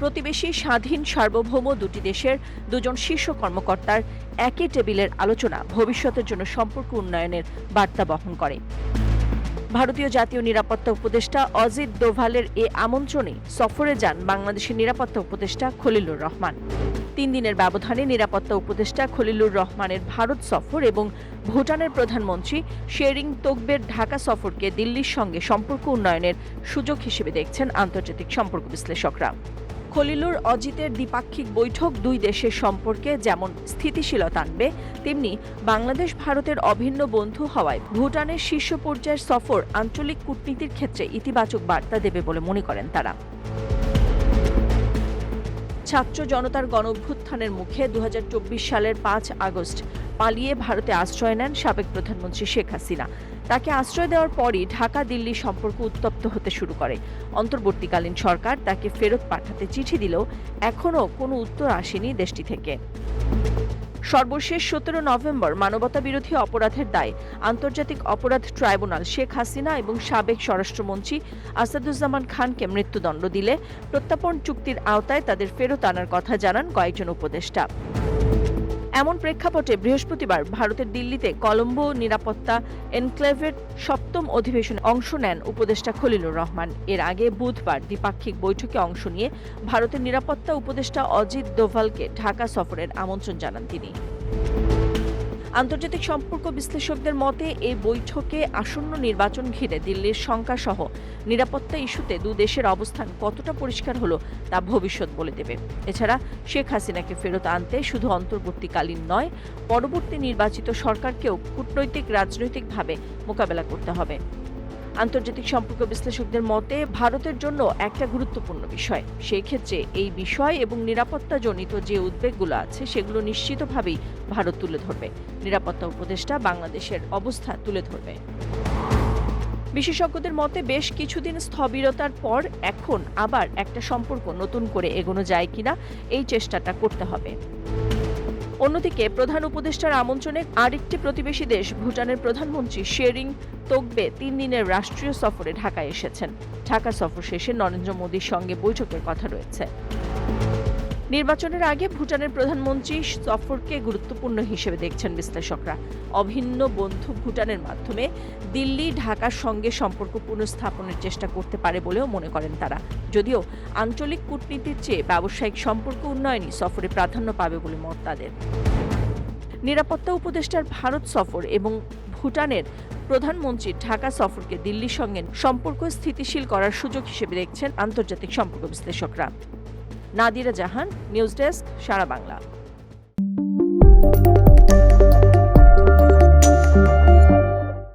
প্রতিবেশী স্বাধীন সার্বভৌম দুটি দেশের দুজন শীর্ষ কর্মকর্তার একই টেবিলের আলোচনা ভবিষ্যতের জন্য সম্পর্ক উন্নয়নের বার্তা বহন করে। ভারতীয় জাতীয় নিরাপত্তা উপদেষ্টা অজিত দোভালের এ আমন্ত্রণে সফরে যান বাংলাদেশের নিরাপত্তা উপদেষ্টা খলিলুর রহমান। তিন দিনের ব্যবধানে নিরাপত্তা উপদেষ্টা খলিলুর রহমানের ভারত সফর এবং ভুটানের প্রধানমন্ত্রী শেরিং তোকবের ঢাকা সফরকে দিল্লির সঙ্গে সম্পর্ক উন্নয়নের সুযোগ হিসেবে দেখছেন আন্তর্জাতিক সম্পর্ক বিশ্লেষকরা। খলিলুর অজিতের দ্বিপাক্ষিক বৈঠক দুই দেশের সম্পর্কে যেমন স্থিতিশীলতা আনবে, তেমনি বাংলাদেশ ভারতের অভিন্ন বন্ধু হওয়ায় ভুটানের শীর্ষ পর্যায়ের সফর আঞ্চলিক কূটনীতির ক্ষেত্রে ইতিবাচক বার্তা দেবে বলে মনে করেন তারা। ছাত্র জনতার গণ অভ্যুত্থানের মুখে দু হাজার চব্বিশ সালের পাঁচ আগস্ট পালিয়ে ভারতে আশ্রয় নেন সাবেক প্রধানমন্ত্রী শেখ হাসিনা। তাকে আশ্রয় দেওয়ার পরই ঢাকা, দিল্লি সম্পর্ক উত্তপ্ত হতে শুরু করে। অন্তর্বর্তীকালীন সরকার তাকে ফেরত পাঠাতে চিঠি দিলেও এখনও কোনো উত্তর আসেনি দেশটি থেকে। সর্বশেষ সতেরো নভেম্বর মানবতা বিরোধী অপরাধের দায়ে আন্তর্জাতিক অপরাধ ট্রাইব্যুনাল শেখ হাসিনা এবং সাবেক স্বরাষ্ট্রমন্ত্রী আসাদুজ্জামান খানকে মৃত্যুদণ্ড দিলে প্রত্যাপন চুক্তির আওতায় তাদের ফেরত আনার কথা জানান কয়েকজন উপদেষ্টা। এমন প্রেক্ষাপটে বৃহস্পতিবার ভারতের দিল্লিতে কলম্বো নিরাপত্তা এনক্লেভের সপ্তম অধিবেশনে অংশ নেন উপদেষ্টা খলিলুর রহমান। এর আগে বুধবার দ্বিপাক্ষিক বৈঠকে অংশ নিয়ে ভারতের নিরাপত্তা উপদেষ্টা অজিত দোভালকে ঢাকা সফরের আমন্ত্রণ জানান তিনি। আন্তর্জাতিক সম্পর্ক বিশ্লেষকদের মতে, এই বৈঠকে আসন্ন নির্বাচন ঘিরে দিল্লির শঙ্কাসহ নিরাপত্তা ইস্যুতে দু দেশের অবস্থান কতটা পরিষ্কার হলো তা ভবিষ্যৎ বলে দেবে। এছাড়া শেখ হাসিনাকে ফেরত আনতে শুধু অন্তর্বর্তীকালীন নয়, পরবর্তী নির্বাচিত সরকারকেও কূটনৈতিক, রাজনৈতিকভাবে মোকাবেলা করতে হবে। আন্তর্জাতিক সম্পর্ক বিশ্লেষকদের মতে, ভারতের জন্য একটা গুরুত্বপূর্ণ বিষয়। সেই ক্ষেত্রে এই বিষয় এবং নিরাপত্তাজনিত যে উদ্বেগগুলো আছে, সেগুলো নিশ্চিতভাবেই ভারত তুলে ধরবে। নিরাপত্তা উপদেষ্টা বাংলাদেশের অবস্থা তুলে ধরবে। বিশেষজ্ঞদের মতে, বেশ কিছুদিন স্থবিরতার পর এখন আবার একটা সম্পর্ক নতুন করে এগোনো যায় কিনা, এই চেষ্টাটা করতে হবে। অন্যদিকে প্রধান উপদেষ্টার আমন্ত্রণে আরেকটি প্রতিবেশী দেশ ভুটানের প্রধানমন্ত্রী শেরিং তোকবে তিন দিনের রাষ্ট্রীয় সফরে ঢাকায় এসেছেন। ঢাকা সফর শেষে নরেন্দ্র মোদীর সঙ্গে বৈঠকের কথা রয়েছে। নির্বাচনের আগে ভুটানের প্রধানমন্ত্রী সফরকে গুরুত্বপূর্ণ হিসেবে দেখছেন বিশ্লেষকরা। অভিন্ন বন্ধু ভুটানের মাধ্যমে দিল্লি, ঢাকার সঙ্গে সম্পর্ক পুনঃস্থাপনের চেষ্টা করতে পারে বলেও মনে করেন তারা। যদিও আঞ্চলিক কূটনীতির চেয়ে ব্যবসায়িক সম্পর্ক উন্নয়নই সফরে প্রাধান্য পাবে বলে মত তাদের। নিরাপত্তা উপদেষ্টার ভারত সফর এবং ভুটানের প্রধানমন্ত্রীর ঢাকা সফরকে দিল্লির সঙ্গে সম্পর্ক স্থিতিশীল করার সুযোগ হিসেবে দেখছেন আন্তর্জাতিক সম্পর্ক বিশ্লেষকরা। Nadira Jahan news desk Sara Bangla.